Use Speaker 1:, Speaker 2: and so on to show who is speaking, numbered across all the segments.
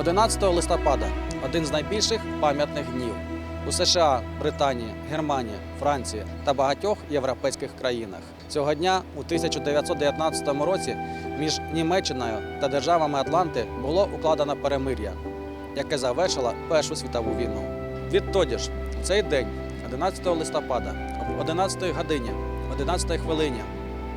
Speaker 1: 11 листопада один з найбільших пам'ятних днів у США, Британії, Германії, Франції та багатьох європейських країнах. Цього дня у 1919 році між Німеччиною та державами Атланти було укладено перемир'я, яке завершило Першу світову війну. Відтоді ж, у цей день, 11 листопада, об 11 годині, 11 хвилині,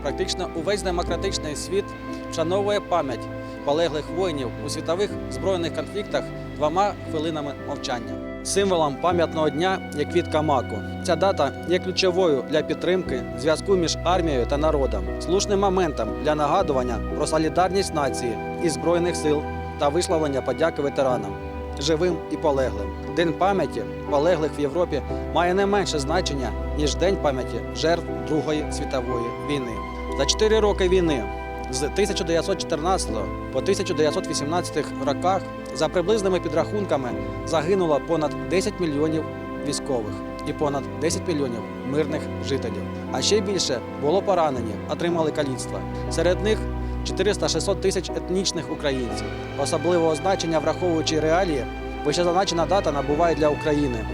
Speaker 1: практично увесь демократичний світ вшановує пам'ять полеглих воїнів у світових збройних конфліктах двома хвилинами мовчання. Символом пам'ятного дня є квітка маку. Ця дата є ключовою для підтримки зв'язку між армією та народом, слушним моментом для нагадування про солідарність нації і збройних сил та висловлення подяки ветеранам, живим і полеглим. День пам'яті полеглих в Європі має не менше значення ніж День пам'яті жертв Другої світової війни. За чотири роки війни з 1914 по 1918 роках за приблизними підрахунками загинуло понад 10 мільйонів військових і понад 10 мільйонів мирних жителів. А ще більше було поранені, отримали каліцтва. Серед них 400-600 тисяч етнічних українців. Особливого значення, враховуючи реалії, вищезазначена дата набуває для України,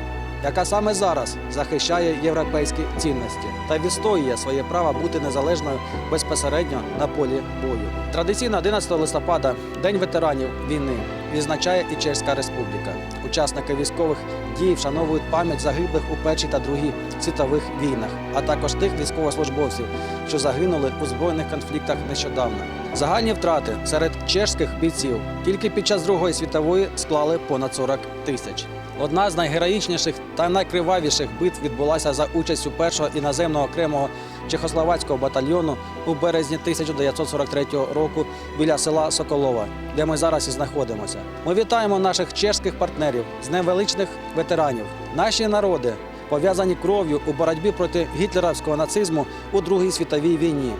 Speaker 1: яка саме зараз захищає європейські цінності та відстоює своє право бути незалежною безпосередньо на полі бою. Традиційно 11 листопада, День ветеранів війни, відзначає і Чеська Республіка. Учасники військових дій вшановують пам'ять загиблих у Першій та Другій світових війнах, а також тих військовослужбовців, що загинули у збройних конфліктах нещодавно. Загальні втрати серед чешських бійців тільки під час Другої світової склали понад 40 тисяч. Одна з найгероїчніших та найкривавіших битв відбулася за участю першого іноземного окремого чехословацького батальйону у березні 1943 року біля села Соколова, де ми зараз і знаходимося. Ми вітаємо наших чешських партнерів з Днем величних ветеранів. Наші народи пов'язані кров'ю у боротьбі проти гітлерівського нацизму у Другій світовій війні.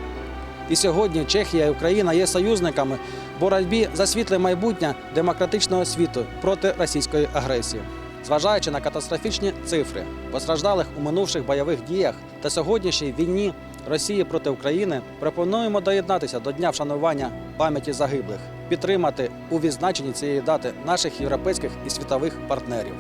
Speaker 1: І сьогодні Чехія і Україна є союзниками в боротьбі за світле майбутнє демократичного світу проти російської агресії. Зважаючи на катастрофічні цифри постраждалих у минувших бойових діях та сьогоднішній війні Росії проти України, пропонуємо доєднатися до дня вшанування пам'яті загиблих, підтримати у відзначенні цієї дати наших європейських і світових партнерів.